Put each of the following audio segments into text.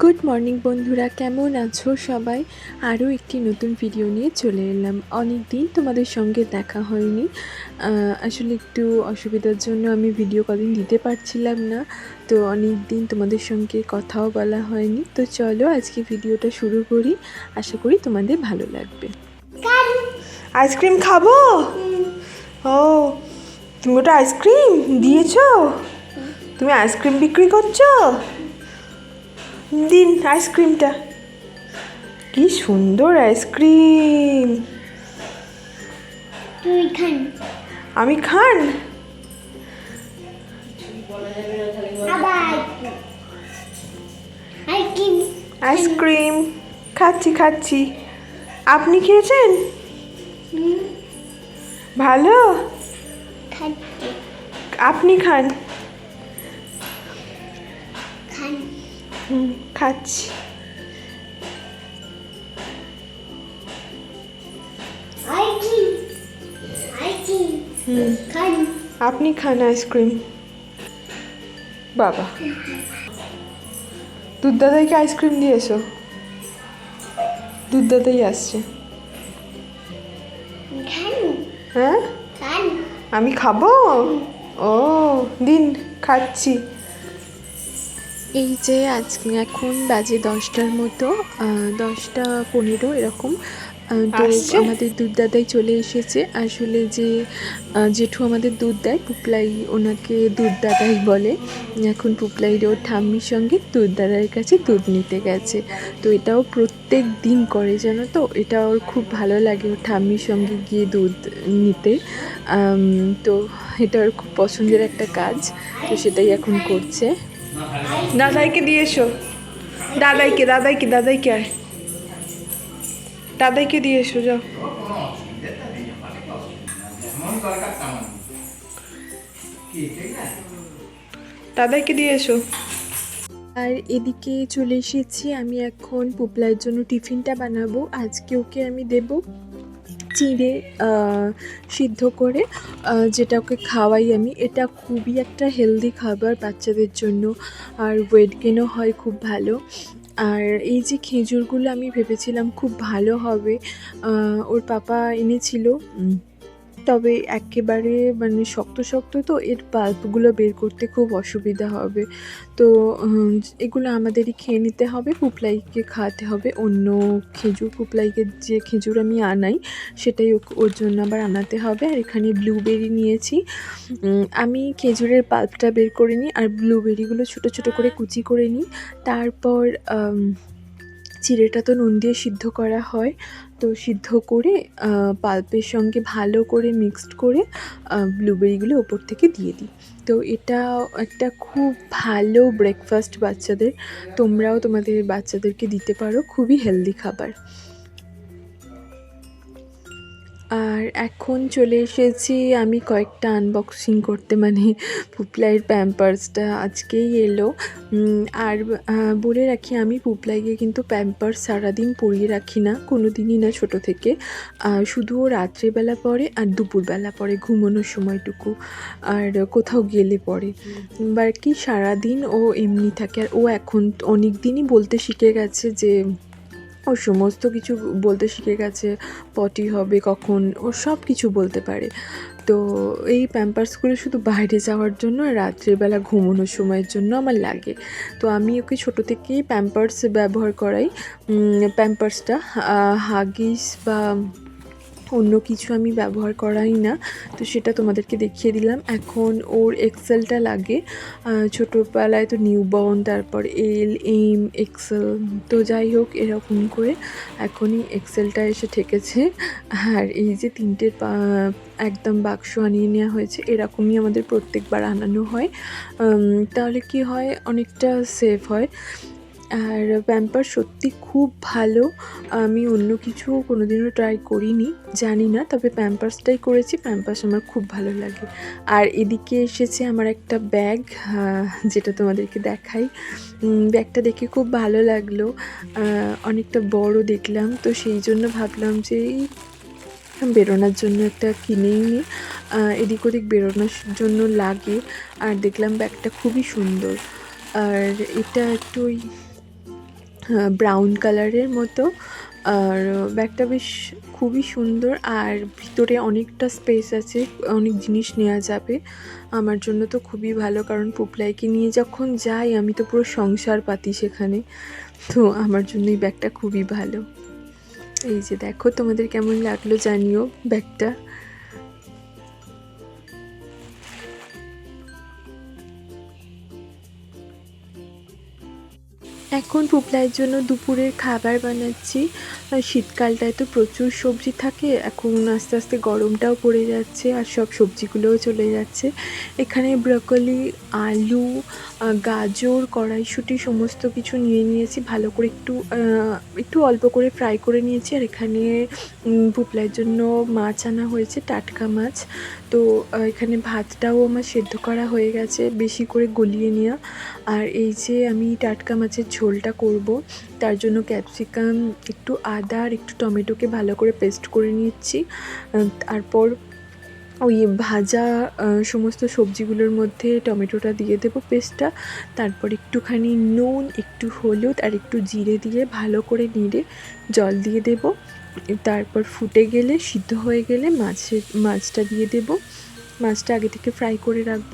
Good morning বন্ধুরা। কেমন আছো সবাই? আরও একটি নতুন ভিডিও নিয়ে চলে এলাম। অনেক দিন তোমাদের সঙ্গে দেখা হয়নি। আসলে একটু অসুবিধার জন্য আমি ভিডিও কদিন দিতে পারছিলাম না। তো অনেক দিন তোমাদের সঙ্গে কথাও বলা হয়নি। তো চলো আজকে ভিডিওটা শুরু করি। আশা করি তোমাদের ভালো লাগবে। আইসক্রিম খাব? ও তুমি ওটা আইসক্রিম দিয়েছ? তুমি আইসক্রিম বিক্রি করছ? দিন আইসক্রিমটা। কি সুন্দর আইসক্রিম। আমি খান? আইসক্রিম। খাচ্ছি খাচ্ছি। আপনি খেয়েছেন? ভালো? আপনি খান। খান। হুম। খাচ্ছি। আপনি খান আইসক্রিম। বাবা। দুধ দাদাইকে আইসক্রিম দিয়ে এসো। দুধ দাদাই আসছে হ্যাঁ? আমি খাব? ও দিন খাচ্ছি। এই যে আজকে এখন বাজে দশটার মতো দশটা পনেরো এরকম। তো আমাদের দুধ দাদাই চলে এসেছে। আসলে যে জেঠু আমাদের দুধ দেয় পুপলাই ওনাকে দুধ দাদাই বলে। এখন পুপলাই ওর ঠাম্মির সঙ্গে দুধ দাদার কাছে দুধ নিতে গেছে। তো এটাও প্রত্যেক দিন করে জানো তো? এটা ওর খুব ভালো লাগে ওর ঠাম্মির সঙ্গে গিয়ে দুধ নিতে। তো এটা ওর খুব পছন্দের একটা কাজ তো সেটাই এখন করছে। দাদাইকে দিয়ে এসো। দাদাইকে দাদাইকে দাদাইকে আয়। দাদাইকে দিয়ে এসো, যাও। দাদাইকে দিয়ে এসো। আর এদিকে চলে এসেছি, আমি এখন পুপলার জন্য টিফিনটা বানাবো। আজকে ওকে আমি দেব। চিড়ে সিদ্ধ করে যেটা ওকে খাওয়াই আমি। এটা খুবই একটা হেলদি খাবার বাচ্চাদের জন্য। আর ওয়েট গেনও হয় খুব ভালো। আর এই যে খেজুরগুলো আমি ভেবেছিলাম খুব ভালো হবে ওর পাপা এনেছিল তবে একেবারে মানে শক্ত শক্ত তো এর পাল্পগুলো বের করতে খুব অসুবিধা হবে। তো এগুলো আমাদেরই খেয়ে নিতে হবে পুপলাইকে খাওয়াতে হবে। অন্য খেজুর পুপলাইকে যে খেজুর আমি আনাই, সেটাই ওর জন্য আবার আনাতে হবে। আর এখানে ব্লুবেরি নিয়েছি। আমি খেজুরের পাল্পটা বের করে নিই, আর ব্লুবেরিগুলো ছোটো ছোটো করে কুচি করে নিই। তারপর চিড়েটা তো নুন দিয়ে সিদ্ধ করা হয়। তো সিদ্ধ করে পাল্পের সঙ্গে ভালো করে মিক্সড করে ব্লুবেরিগুলো ওপর থেকে দিয়ে দিই। তো এটা একটা খুব ভালো ব্রেকফাস্ট বাচ্চাদের, তোমরাও তোমাদের বাচ্চাদেরকে দিতে পারো, খুবই হেলদি খাবার। আর এখন চলে এসেছি আমি কয়েকটা আনবক্সিং করতে মানে পুপলাইয়ের প্যাম্পার্সটা আজকেই এলো। আর বলে রাখি, আমি পুপলাইকে কিন্তু প্যাম্পার্স সারাদিন পরিয়ে রাখি না কোনো দিনই না ছোটো থেকে। শুধু ও রাত্রেবেলা পরে আর দুপুরবেলা পরে ঘুমানোর সময়টুকু, আর কোথাও গেলে পরে। বা কি সারাদিন ও এমনি থাকে, আর ও এখন অনেক দিনই বলতে শিখে গেছে যে ও সমস্ত কিছু বলতে শিখে গেছে, পটি হবে কখন, ও সব কিছু বলতে পারে। তো এই প্যাম্পার্সগুলো শুধু বাইরে যাওয়ার জন্য রাত্রিবেলা ঘুমানোর সময়ের জন্য আমার লাগে। তো আমি ওকে ছোট থেকেই প্যাম্পার্স ব্যবহার করাই। প্যাম্পার্সটা হাগিস বা অন্য কিছু আমি ব্যবহার করাই না। তো সেটা তোমাদেরকে দেখিয়ে দিলাম। এখন ওর এক্সেলটা লাগে। ছোটোবেলায় তো নিউবর্ন তারপর এল এম এক্সেল তো যাই হোক, এরকম করে এখনই এক্সেলটা এসে ঠেকেছে। আর এই যে তিনটের একদম বাক্স আনিয়ে নেওয়া হয়েছে, এরকমই আমাদের প্রত্যেকবার আনানো হয়। তাহলে কি হয়? অনেকটা সেফ হয়। আর প্যাম্পার সত্যি খুব ভালো। আমি অন্য কিছু কোনোদিনও ট্রাই করিনি, জানি না, তবে প্যাম্পার্সটাই করেছি প্যাম্পার্স আমার খুব ভালো লাগে। আর এদিকে এসেছে আমার একটা ব্যাগ যেটা তোমাদেরকে দেখাই। ব্যাগটা দেখে খুব ভালো লাগল। অনেকটা বড় দেখলাম, তো সেই জন্য ভাবলাম যে বেরোনোর জন্য একটা কিনেই নি। এদিক ওদিক বেরোনোর জন্য লাগে, আর দেখলাম ব্যাগটা খুবই সুন্দর। আর এটা একটু ওই ব্রাউন কালারের মতো। আর ব্যাগটা বেশ খুবই সুন্দর, আর ভিতরে অনেকটা স্পেস আছে, অনেক জিনিস নেওয়া যাবে। আমার জন্য তো খুবই ভালো, কারণ পুপলাইকে নিয়ে যখন যাই, আমি তো পুরো সংসার পাতি সেখানে। তো আমার জন্য এই ব্যাগটা খুবই ভালো। এই যে দেখো, তোমাদের কেমন লাগল জানিও ব্যাগটা। এখন পুপলাইয়ের জন্য দুপুরের খাবার বানাচ্ছি। শীতকালটায় তো প্রচুর সবজি থাকে এখন আস্তে আস্তে গরমটাও পড়ে যাচ্ছে আর সব সবজিগুলোও চলে যাচ্ছে। এখানে ব্রকলি আলু গাজর কড়াইশুঁটি সমস্ত কিছু নিয়ে নিয়েছি ভালো করে একটু একটু অল্প করে ফ্রাই করে নিয়েছি। আর এখানে উম, পুপলাইয়ের জন্য মাছ আনা হয়েছে টাটকা মাছ। তো এখানে ভাতটাও আমার সেদ্ধ করা হয়ে গেছে, বেশি করে গলিয়ে নেওয়া আর এই যে আমি টাটকা মাছের ঝোলটা করব, তার জন্য ক্যাপসিকাম, একটু আদা আর একটু টমেটোকে ভালো করে পেস্ট করে নিচ্ছি। তারপর ওই ভাজা সমস্ত সবজিগুলোর মধ্যে টমেটোটা দিয়ে দেবো পেস্টটা। তারপর একটুখানি নুন, একটু হলুদ আর একটু জিরে দিয়ে ভালো করে নেড়ে জল দিয়ে দেব। তারপর ফুটে গেলে, সিদ্ধ হয়ে গেলে মাছের, মাছটা দিয়ে দেব। মাছটা আগে থেকে ফ্রাই করে রাখব।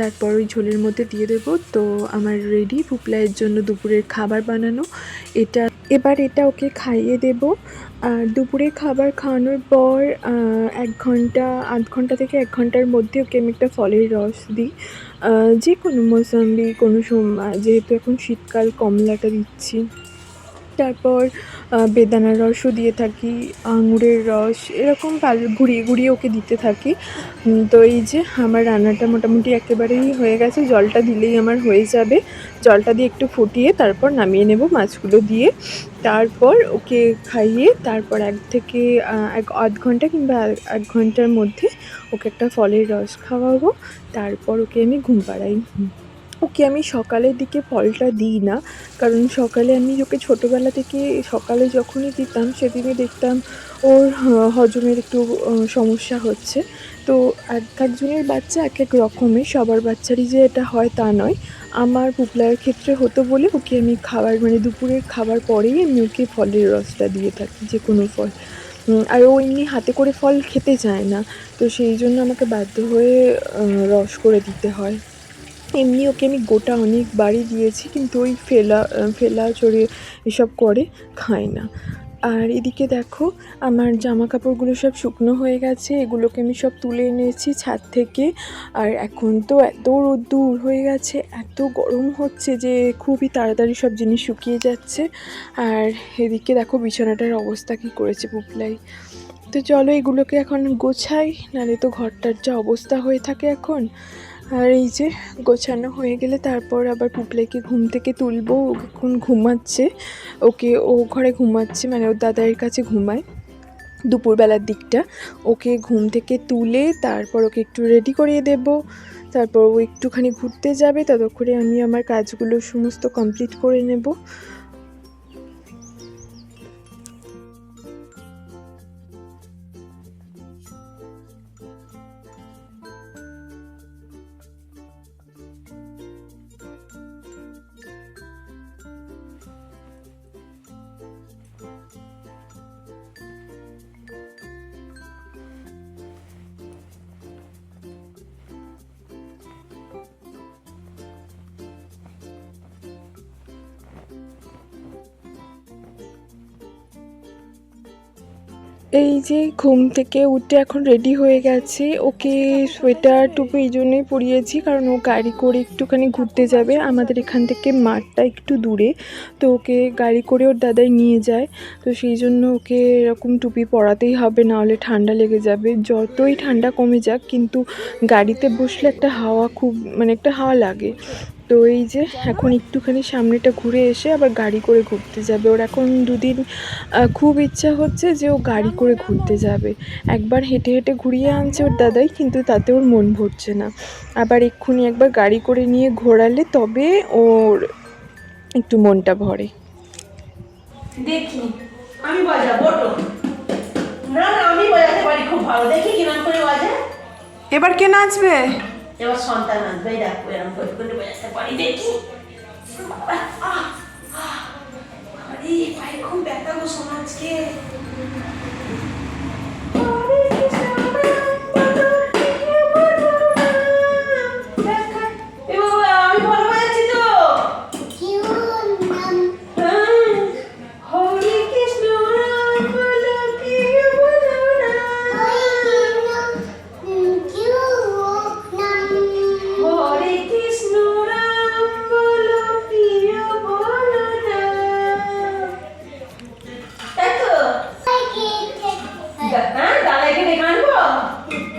তারপর ওই ঝোলের মধ্যে দিয়ে দেবো। তো আমার রেডি পুপলাইয়ের জন্য দুপুরের খাবার বানানো। এটা, এবার এটা ওকে খাইয়ে দেব। আর দুপুরে খাবার খাওয়ানোর পর এক ঘণ্টা, আধ ঘণ্টা থেকে এক ঘণ্টার মধ্যে ওকে আমি একটা ফলের রস দিই। যে কোনো মোসাম্বি, কোনো সময় যেহেতু এখন শীতকাল, কমলাটা দিচ্ছি। তারপর বেদানার রসও দিয়ে থাকি, আঙুরের রস, এরকম পাল, ঘুরিয়ে ঘুরিয়ে ওকে দিতে থাকি। তো এই যে আমার রান্নাটা মোটামুটি একেবারেই হয়ে গেছে, জলটা দিলেই আমার হয়ে যাবে। জলটা দিয়ে একটু ফুটিয়ে তারপর নামিয়ে নেব মাছগুলো দিয়ে। তারপর ওকে খাইয়ে তারপর এক থেকে এক আধ ঘণ্টা কিংবা এক- ঘণ্টার মধ্যে ওকে একটা ফলের রস খাওয়াবো। তারপর ওকে আমি ঘুম পাড়াই। ওকে আমি সকালের দিকে ফলটা দিই না। কারণ সকালে আমি ওকে ছোটোবেলা থেকে সকালে যখনই দিতাম, সেদিনই দেখতাম ওর হজমের একটু সমস্যা হচ্ছে। তো এক একজনের বাচ্চা এক এক রকমের, সবার বাচ্চারই যে এটা হয় তা নয়। আমার পুপলার ক্ষেত্রে হতো বলে ওকে আমি খাবার মানে দুপুরের খাবার পরেই আমি ওকে ফলের রসটা দিয়ে থাকি, যে কোনো ফল। আর ও এমনি হাতে করে ফল খেতে চায় না। তো সেই জন্য আমাকে বাধ্য হয়ে রস করে দিতে হয়। এমনি ওকে আমি গোটা অনেকবারই দিয়েছি, কিন্তু ওই ফেলা ফেলা, চড়ে এসব করে খায় না। আর এদিকে দেখো, আমার জামা কাপড়গুলো সব শুকনো হয়ে গেছে, এগুলোকে আমি সব তুলে এনেছি ছাদ থেকে। আর এখন তো এত রোদ্দুর হয়ে গেছে, এত গরম হচ্ছে যে খুবই তাড়াতাড়ি সব জিনিস শুকিয়ে যাচ্ছে। আর এদিকে দেখো বিছানাটার অবস্থা কী করেছে পুপলাই তো চলো এগুলোকে এখন গোছাই, নাহলে তো ঘরটার যা অবস্থা হয়ে থাকে এখন। আর এই যে গোছানো হয়ে গেলে তারপর আবার পুপলাইকে ঘুম থেকে তুলবো এখন ঘুমাচ্ছে। ওকে ও ঘরে ঘুমাচ্ছে মানে ওর দাদার কাছে ঘুমায় দুপুরবেলার দিকটা। ওকে ঘুম থেকে তুলে তারপর ওকে একটু রেডি করিয়ে দেব। তারপর ও একটুখানি ঘুরতে যাবে, ততক্ষণে আমি আমার কাজগুলো সমস্ত কমপ্লিট করে নেব। এই যে ঘুম থেকে উঠে এখন রেডি হয়ে গেছে। ওকে সোয়েটার টুপি এই জন্যই পরিয়েছি, কারণ ও গাড়ি করে একটুখানি ঘুরতে যাবে। আমাদের এখান থেকে মাঠটা একটু দূরে, তো ওকে গাড়ি করে ওর দাদাই নিয়ে যায়। তো সেই জন্য ওকে এরকম টুপি পরাতেই হবে, না হলে ঠান্ডা লেগে যাবে। যতই ঠান্ডা কমে যাক, কিন্তু গাড়িতে বসলে একটা হাওয়া খুব মানে একটা হাওয়া লাগে। তো এই যে এখন একটুখানি সামনেটা ঘুরে এসে আবার গাড়ি করে ঘুরতে যাবে। ওর এখন দুদিন খুব ইচ্ছা হচ্ছে যে ও গাড়ি করে ঘুরতে যাবে। একবার হেঁটে হেঁটে ঘুরিয়ে আনছে ওর দাদাই কিন্তু তাতে ওর মন ভরছে না। আবার এক্ষুনি একবার গাড়ি করে নিয়ে ঘোরালে তবে ওর একটু মনটা ভরে। দেখি আমি বাজাবো তো না না আমি বাজাতে পারি খুব ভালো। দেখি করে বাজে। এবার কে নাচবে? এবার সন্তান আসবে এই দেখো এরকম করে করে বেড়াতে পারি দেখি খুব ব্যথা গো সমাজকে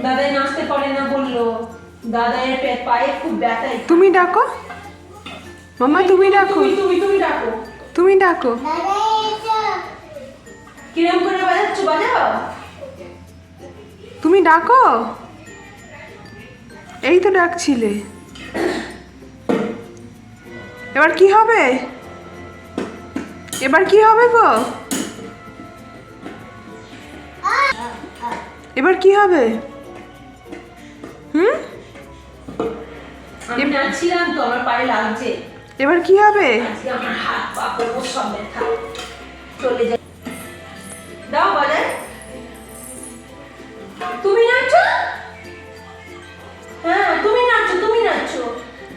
দাদাই নাচতে পারে না বলল। দাদাইয়ের পায়ে খুব ব্যথা তুমি ডাকো। মামা তুমি ডাকো। তুমি তুমি তুমি ডাকো। তুমি ডাকো। কিরম করে বাজাচ্ছ? বাজাও। তুমি ডাকো। এই তো ডাকছিলে। এবার কি হবে? এবার কি হবে গো? এবার কি হবে? হুম? আমি নাচছিলাম তো আমার পায়ে লাগছে। এবার কি হবে? আমার হাত পা কোমর সব ব্যথা। চলে যায় দাও বাজায় তুমি নাচছো হ্যাঁ তুমি নাচছো তুমি নাচছো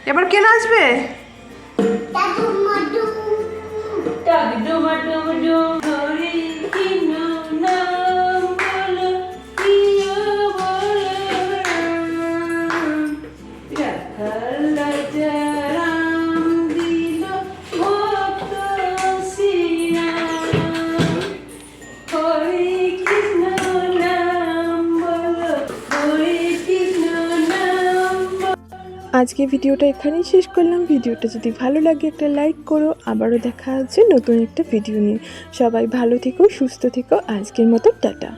এবার কে নাচবে? আজকে ভিডিওটা এখানেই শেষ করলাম। ভিডিওটা যদি ভালো লাগে একটা লাইক করো। আবারও দেখা হচ্ছে নতুন একটা ভিডিও নিয়ে। সবাই ভালো থেকো, সুস্থ থেকো। আজকের মতো টাটা।